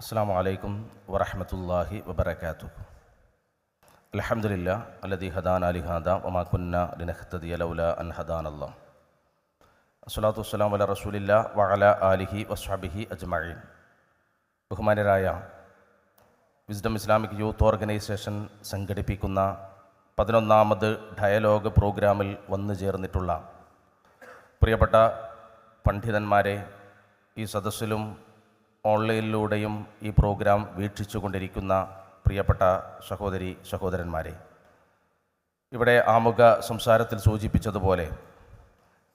അസ്സാം വലൈക്കും വറഹമത്തല്ലാഹി വബർക്കാത്തു അലഹമുല്ല അലദി ഹദാൻ അലി ഹാദ ഒമാക്കുന്ന ലിനഹത്തദി അലൗല അൻ ഹദാൻ അല്ലാ അസ്സലാത്തു വസ്സലാം വല റസൂലില്ല വഅല ആലിഹി വസ്ഹാബിഹി അജ്മഈൻ. ബഹുമാനരായ വിസ്ഡം ഇസ്ലാമിക് യൂത്ത് ഓർഗനൈസേഷൻ സംഘടിപ്പിക്കുന്ന പതിനൊന്നാമത് ഡയലോഗ് പ്രോഗ്രാമിൽ വന്നു ചേർന്നിട്ടുള്ള പ്രിയപ്പെട്ട പണ്ഡിതന്മാരെ ഈ സദസ്സിലും ഓൺലൈനിലൂടെയും ഈ പ്രോഗ്രാം വീക്ഷിച്ചു കൊണ്ടിരിക്കുന്ന പ്രിയപ്പെട്ട സഹോദരി സഹോദരന്മാരെ ഇവിടെ ആമുഖ സംസാരത്തിൽ സൂചിപ്പിച്ചതുപോലെ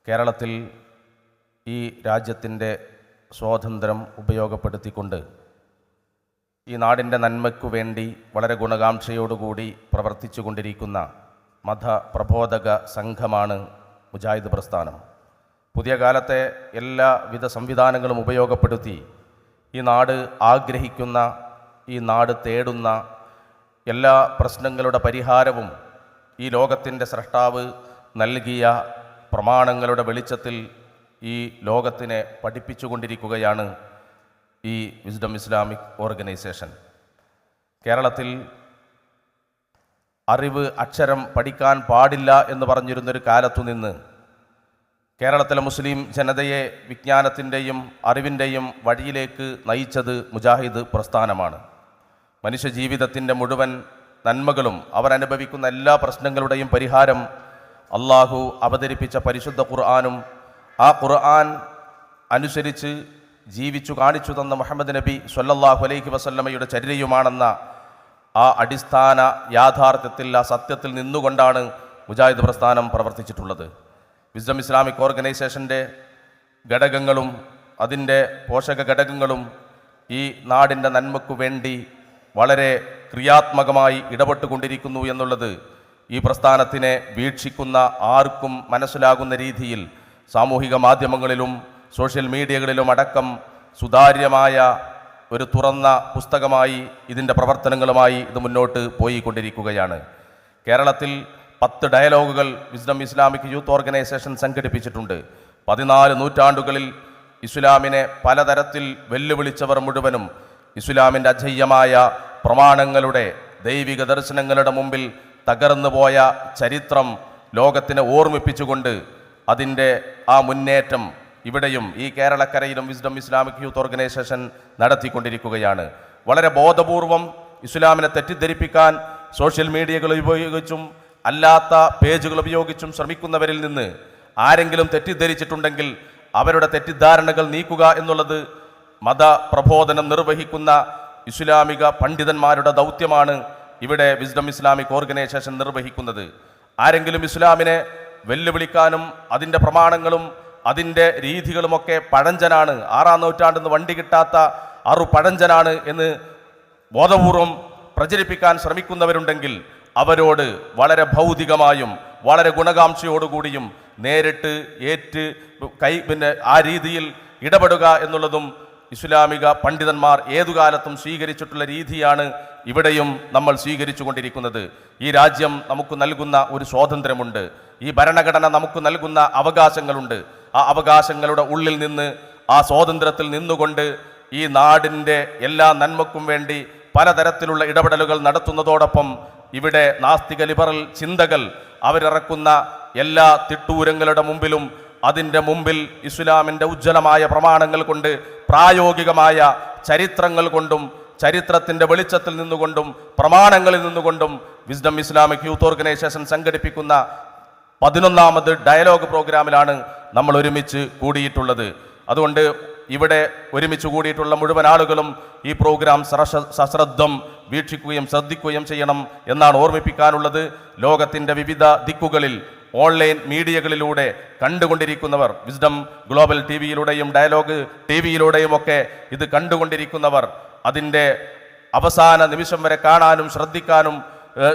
കേരളത്തിൽ ഈ രാജ്യത്തിന്റെ സ്വാതന്ത്ര്യം ഉപയോഗപ്പെടുത്തിക്കൊണ്ട് ഈ നാടിന്റെ നന്മയ്ക്കു വേണ്ടി വളരെ ഗുണകാംക്ഷയോടുകൂടി പ്രവർത്തിച്ചു കൊണ്ടിരിക്കുന്ന മതപ്രബോധക സംഘമാണ് മുജാഹിദ് പ്രസ്ഥാനം. പുതിയ കാലത്തെ എല്ലാവിധ സംവിധാനങ്ങളും ഉപയോഗപ്പെടുത്തി ഈ നാട് ആഗ്രഹിക്കുന്ന ഈ നാട് തേടുന്ന എല്ലാ പ്രശ്നങ്ങളുടെ പരിഹാരവും ഈ ലോകത്തിന്റെ സൃഷ്ടാവ് നൽകിയ പ്രമാണങ്ങളുടെ വെളിച്ചത്തിൽ ഈ ലോകത്തിനെ പഠിപ്പിച്ചുകൊണ്ടിരിക്കുകയാണ് ഈ വിസ്ഡം ഇസ്ലാമിക് ഓർഗനൈസേഷൻ കേരളത്തിൽ അറിവ് അക്ഷരം പഠിക്കാൻ പാടില്ല എന്ന് പറഞ്ഞിരുന്നൊരു കാലത്തു നിന്ന് കേരളത്തിലെ മുസ്ലിം ജനതയെ വിജ്ഞാനത്തിന്റെയും അറിവിന്റെയും വഴിയിലേക്ക് നയിച്ചത് മുജാഹിദ് പ്രസ്ഥാനമാണ്. മനുഷ്യജീവിതത്തിന്റെ മുഴുവൻ നന്മകളും അവരനുഭവിക്കുന്ന എല്ലാ പ്രശ്നങ്ങളുടെയും പരിഹാരം അള്ളാഹു അവതരിപ്പിച്ച പരിശുദ്ധ ഖുർആാനും ആ ഖുർആൻ അനുസരിച്ച് ജീവിച്ചു കാണിച്ചു തന്ന മുഹമ്മദ് നബി സൊല്ലാഹു അലൈഹി വസല്ലമ്മയുടെ ചര്യയുമാണെന്ന ആ അടിസ്ഥാന യാഥാർത്ഥ്യത്തിൽ ആ സത്യത്തിൽ നിന്നുകൊണ്ടാണ് മുജാഹിദ് പ്രസ്ഥാനം പ്രവർത്തിച്ചിട്ടുള്ളത്. വിസ്ഡം ഇസ്ലാമിക് ഓർഗനൈസേഷന്റെ ഘടകങ്ങളും അതിന്റെ പോഷക ഘടകങ്ങളും ഈ നാടിന്റെ നന്മയ്ക്കു വേണ്ടി വളരെ ക്രിയാത്മകമായി ഇടപെട്ടുകൊണ്ടിരിക്കുന്നു എന്നുള്ളത് ഈ പ്രസ്ഥാനത്തിനെ വീക്ഷിക്കുന്ന ആർക്കും മനസ്സിലാകുന്ന രീതിയിൽ സാമൂഹിക മാധ്യമങ്ങളിലും സോഷ്യൽ മീഡിയകളിലും അടക്കം സുതാര്യമായ ഒരു തുറന്ന പുസ്തകമായി ഇതിന്റെ പ്രവർത്തനങ്ങളുമായി ഇത് മുന്നോട്ട് പോയിക്കൊണ്ടിരിക്കുകയാണ്. കേരളത്തിൽ പത്ത് ഡയലോഗുകൾ വിസ്ഡം ഇസ്ലാമിക് യൂത്ത് ഓർഗനൈസേഷൻ സംഘടിപ്പിച്ചിട്ടുണ്ട്. പതിനാല് നൂറ്റാണ്ടുകളിൽ ഇസ്ലാമിനെ പലതരത്തിൽ വെല്ലുവിളിച്ചവർ മുഴുവനും ഇസ്ലാമിന്റെ അജയ്യമായ പ്രമാണങ്ങളുടെ ദൈവിക ദർശനങ്ങളുടെ മുമ്പിൽ തകർന്നുപോയ ചരിത്രം ലോകത്തിനെ ഓർമ്മിപ്പിച്ചുകൊണ്ട് അതിന്റെ ആ മുന്നേറ്റം ഇവിടെയും ഈ കേരളക്കരയിലും വിസ്ഡം ഇസ്ലാമിക് യൂത്ത് ഓർഗനൈസേഷൻ നടത്തിക്കൊണ്ടിരിക്കുകയാണ്. വളരെ ബോധപൂർവം ഇസ്ലാമിനെ തെറ്റിദ്ധരിപ്പിക്കാൻ സോഷ്യൽ മീഡിയകൾ ഉപയോഗിച്ചും അല്ലാത്ത പേജുകൾ ഉപയോഗിച്ചും ശ്രമിക്കുന്നവരിൽ നിന്ന് ആരെങ്കിലും തെറ്റിദ്ധരിച്ചിട്ടുണ്ടെങ്കിൽ അവരുടെ തെറ്റിദ്ധാരണകൾ നീക്കുക എന്നുള്ളത് മത പ്രബോധനം നിർവഹിക്കുന്ന ഇസ്ലാമിക പണ്ഡിതന്മാരുടെ ദൗത്യമാണ് ഇവിടെ വിസ്ഡം ഇസ്ലാമിക് ഓർഗനൈസേഷൻ നിർവഹിക്കുന്നത്. ആരെങ്കിലും ഇസ്ലാമിനെ വെല്ലുവിളിക്കാനും അതിന്റെ പ്രമാണങ്ങളും അതിന്റെ രീതികളുമൊക്കെ പഴഞ്ചനാണ് ആറാം നൂറ്റാണ്ടെന്ന് വണ്ടി കിട്ടാത്ത അറു പഴഞ്ചനാണ് എന്ന് ബോധപൂർവം പ്രചരിപ്പിക്കാൻ ശ്രമിക്കുന്നവരുണ്ടെങ്കിൽ അവരോട് വളരെ ഭൗതികമായും വളരെ ഗുണകാംക്ഷയോടുകൂടിയും നേരിട്ട് ഏറ്റ് കൈ പിന്നെ ആ രീതിയിൽ ഇടപെടുക എന്നുള്ളതും ഇസ്ലാമിക പണ്ഡിതന്മാർ ഏതു കാലത്തും സ്വീകരിച്ചിട്ടുള്ള രീതിയാണ് ഇവിടെയും നമ്മൾ സ്വീകരിച്ചു കൊണ്ടിരിക്കുന്നത് ഈ രാജ്യം നമുക്ക് നൽകുന്ന ഒരു സ്വാതന്ത്ര്യമുണ്ട്. ഈ ഭരണഘടന നമുക്ക് നൽകുന്ന അവകാശങ്ങളുണ്ട്. ആ അവകാശങ്ങളുടെ ഉള്ളിൽ നിന്ന് ആ സ്വാതന്ത്ര്യത്തിൽ നിന്നുകൊണ്ട് ഈ നാടിന്റെ എല്ലാ നന്മക്കും വേണ്ടി പലതരത്തിലുള്ള ഇടപെടലുകൾ നടത്തുന്നതോടൊപ്പം ഇവിടെ നാസ്തിക ലിബറൽ ചിന്തകൾ അവരിറക്കുന്ന എല്ലാ തിട്ടൂരങ്ങളുടെ മുമ്പിലും അതിന്റെ മുമ്പിൽ ഇസ്ലാമിന്റെ ഉജ്ജ്വലമായ പ്രമാണങ്ങൾ കൊണ്ട് പ്രായോഗികമായ ചരിത്രങ്ങൾ കൊണ്ടും ചരിത്രത്തിന്റെ വെളിച്ചത്തിൽ നിന്നുകൊണ്ടും പ്രമാണങ്ങളിൽ നിന്നുകൊണ്ടും വിസ്ഡം ഇസ്ലാമിക് യൂത്ത് ഓർഗനൈസേഷൻ സംഘടിപ്പിക്കുന്ന പതിനൊന്നാമത് ഡയലോഗ് പ്രോഗ്രാമിലാണ് നമ്മൾ ഒരുമിച്ച് കൂടിയിട്ടുള്ളത്. അതുകൊണ്ട് ഇവിടെ ഒരുമിച്ച് കൂടിയിട്ടുള്ള മുഴുവൻ ആളുകളും ഈ പ്രോഗ്രാം സശ്രദ്ധം വീക്ഷിക്കുകയും ശ്രദ്ധിക്കുകയും ചെയ്യണം എന്നാണ് ഓർമ്മിപ്പിക്കാനുള്ളത്. ലോകത്തിന്റെ വിവിധ ദിക്കുകളിൽ ഓൺലൈൻ മീഡിയകളിലൂടെ കണ്ടുകൊണ്ടിരിക്കുന്നവർ വിസ്ഡം ഗ്ലോബൽ ടി വിയിലൂടെയും ഡയലോഗ് ടി വിയിലൂടെയും ഒക്കെ ഇത് കണ്ടുകൊണ്ടിരിക്കുന്നവർ അതിന്റെ അവസാന നിമിഷം വരെ കാണാനും ശ്രദ്ധിക്കാനും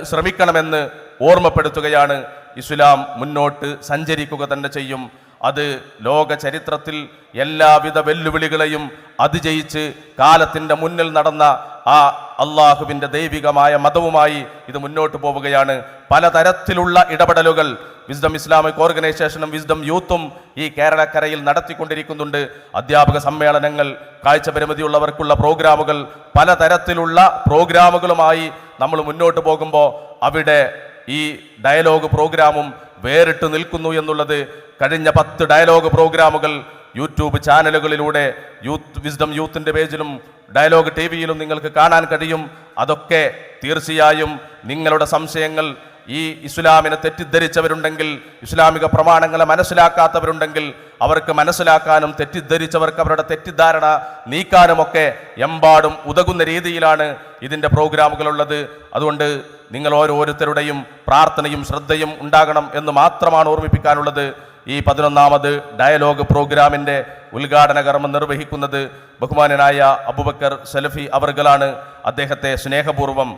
ശ്രമിക്കണമെന്ന് ഓർമ്മപ്പെടുത്തുകയാണ്. ഇസ്ലാം മുന്നോട്ട് സഞ്ചരിക്കുക തന്നെ ചെയ്യും. അത് ലോക ചരിത്രത്തിൽ എല്ലാവിധ വെല്ലുവിളികളെയും അതിജയിച്ച് കാലത്തിന്റെ മുന്നിൽ നടന്ന ആ അള്ളാഹുവിന്റെ ദൈവികമായ മതവുമായി ഇത് മുന്നോട്ട് പോവുകയാണ്. പലതരത്തിലുള്ള ഇടപെടലുകൾ വിസ്ഡം ഇസ്ലാമിക് ഓർഗനൈസേഷനും വിസ്ഡം യൂത്തും ഈ കേരളക്കരയിൽ നടത്തിക്കൊണ്ടിരിക്കുന്നുണ്ട്. അധ്യാപക സമ്മേളനങ്ങൾ കാഴ്ചപരിമിതിയുള്ളവർക്കുള്ള പ്രോഗ്രാമുകൾ പലതരത്തിലുള്ള പ്രോഗ്രാമുകളുമായി നമ്മൾ മുന്നോട്ട് പോകുമ്പോൾ അവിടെ ഈ ഡയലോഗ് പ്രോഗ്രാമും വേറിട്ട് നിൽക്കുന്നു എന്നുള്ളത് കഴിഞ്ഞ പത്ത് ഡയലോഗ് പ്രോഗ്രാമുകൾ യൂട്യൂബ് ചാനലുകളിലൂടെ യൂത്ത് വിസ്ഡം യൂത്തിന്റെ പേജിലും ഡയലോഗ് ടി വിയിലും നിങ്ങൾക്ക് കാണാൻ കഴിയും. അതൊക്കെ തീർച്ചയായും നിങ്ങളുടെ സംശയങ്ങൾ ഈ ഇസ്ലാമിനെ തെറ്റിദ്ധരിച്ചവരുണ്ടെങ്കിൽ ഇസ്ലാമിക പ്രമാണങ്ങളെ മനസ്സിലാക്കാത്തവരുണ്ടെങ്കിൽ അവർക്ക് മനസ്സിലാക്കാനും തെറ്റിദ്ധരിച്ചവർക്ക് അവരുടെ തെറ്റിദ്ധാരണ നീക്കാനുമൊക്കെ എമ്പാടും ഉതകുന്ന രീതിയിലാണ് ഇതിന്റെ പ്രോഗ്രാമുകളുള്ളത്. അതുകൊണ്ട് നിങ്ങൾ ഓരോരുത്തരുടെയും പ്രാർത്ഥനയും ശ്രദ്ധയും ഉണ്ടാകണം എന്ന് മാത്രമാണ് ഓർമ്മിപ്പിക്കാനുള്ളത്. ഈ പതിനൊന്നാമത് ഡയലോഗ് പ്രോഗ്രാമിന്റെ ഉദ്ഘാടന കർമ്മം നിർവഹിക്കുന്നത് ബഹുമാനനായ അബുബക്കർ സലഫി അവർകളാണ് അദ്ദേഹത്തെ സ്നേഹപൂർവം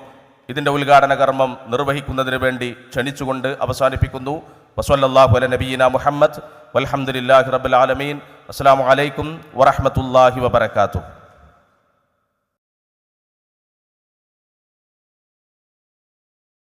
ഇതിന്റെ ഉദ്ഘാടന കർമ്മം നിർവഹിക്കുന്നതിന് വേണ്ടി ക്ഷണിച്ചുകൊണ്ട് അവസാനിപ്പിക്കുന്നു. വസല്ലാഹു അല നബീന മുഹമ്മദ്. വലഹമുല്ലാഹി റബുൽ ആലമീൻ. അസ്സാം വലൈക്കും വറഹമത്തല്ലാഹി വബർക്കാത്തു